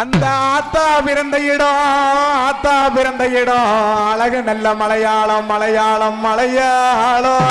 அந்த ஆத்தா பிறந்த இடம் ஆத்தா பிறந்த இடம். அழகு நல்ல மலையாளம் மலையாளம் மலையாளம்.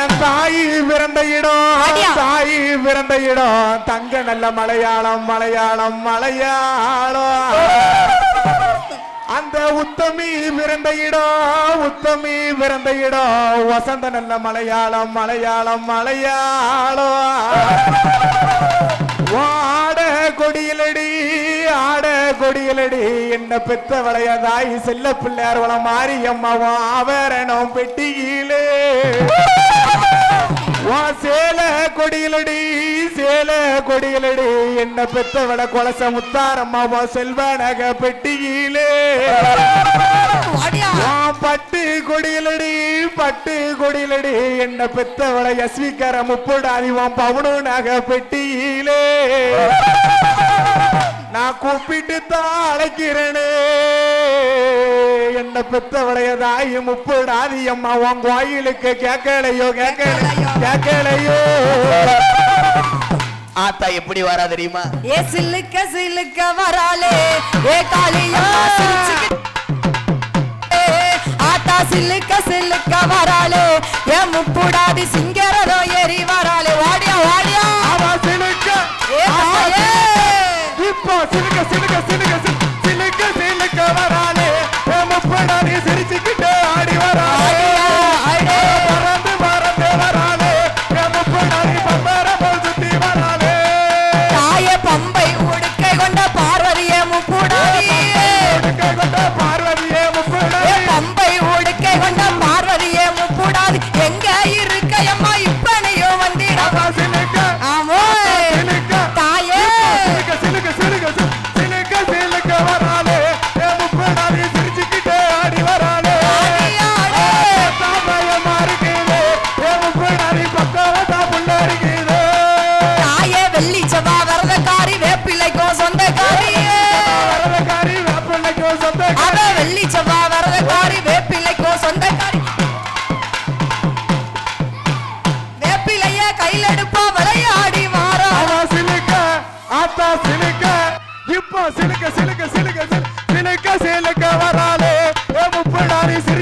என் தாய் பிறந்த இடம் தாய் பிறந்த இடம். தங்க நல்ல மலையாளம் மலையாளம் மலையாளம். அந்த உத்தமி பிறந்த இடம் உத்தமி பிறந்த இடம். வசந்த நல்ல மலையாளம் மலையாளம் மலையாளம். கொடியலடி என்ன பெத்த வளையதாய் செல்ல பிள்ளையார் வளம் மாறி அம்மாவும் ஆவரணம் பெட்டியிலே. வா சேல கொடியலடி சேல கொடியலடி என்ன பெத்த விட கொலச முத்தாரம்மாவா செல்வ நக பெட்டியிலே பட்டு கொடியலடி பட்டு கொடியலடி என்ன பெத்த விட எஸ்விக்கர முப்படாதிவான் பவுனு நக பெட்டியிலே. நான் கூப்பிட்டுத்தான் அழைக்கிறேனே. என்ன பெத்தவளைய தாயி முப்படாதி அம்மா. உன் கோயிலுக்கு கேட்கலையோ கேட்கலையோ கேட்கலையோ. ஆத்தா எப்படி வரா தெரியுமா? ஏ சில்லுக்க சில்லுக்க வராளே. ஏ காளியா. ஆத்தா சில்லுக்க சில்லுக்க வராளே. ஏ முப்புடாதி சிங்கரதோ ஏறி வராளே. வாடியா வாடியா. ஓடியா Seneca, Seneca, Seneca.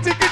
Pretty good.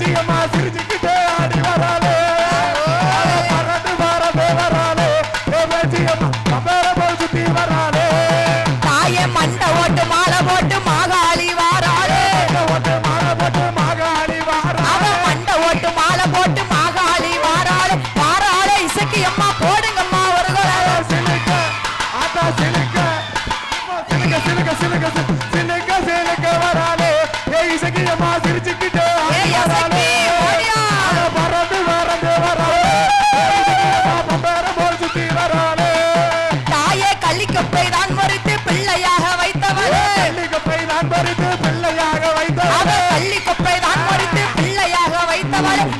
சிகமா சிரிச்சுக்கிட்டே ஆடி வராளே பறந்து வரவே வராளே சிகமா சுத்தி வராளே தாய மண்ட ஓட்டு மாலை போட்டு மாகாளி வாராளே ஓட்டு மாலை போட்டு மாகாளி வாராளே மண்ட ஓட்டு மாலை போட்டு மாகாளி வாராளே வாராளே இசக்கி அம்மா போடுங்கம்மா ஒரு சிலுக்க ஆத்தா சிலுக்க சிலுக்க சிலுக்க சிலுக்க சிலுக்க சிலுக்க வரா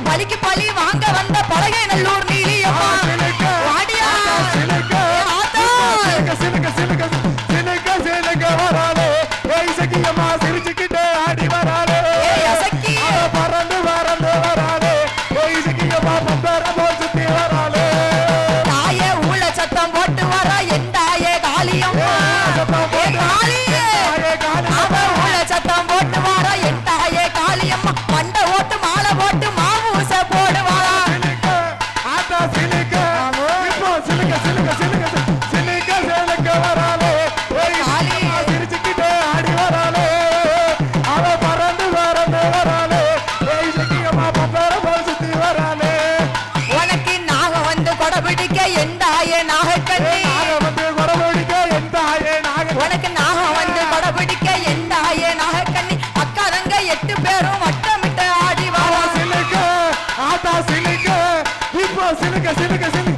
பலிக்கு பலி வாங்க வந்த பழகை நல்லூர் நீலியம்மா. வாடியா. சிரிச்சுக்கிட்டே ஆடி வராளே. பறந்து பறந்து வராளே. தாயே உள்ள சத்தம் போட்டு வர என் தாயே காளியம்மா. acércate, acércate, acércate.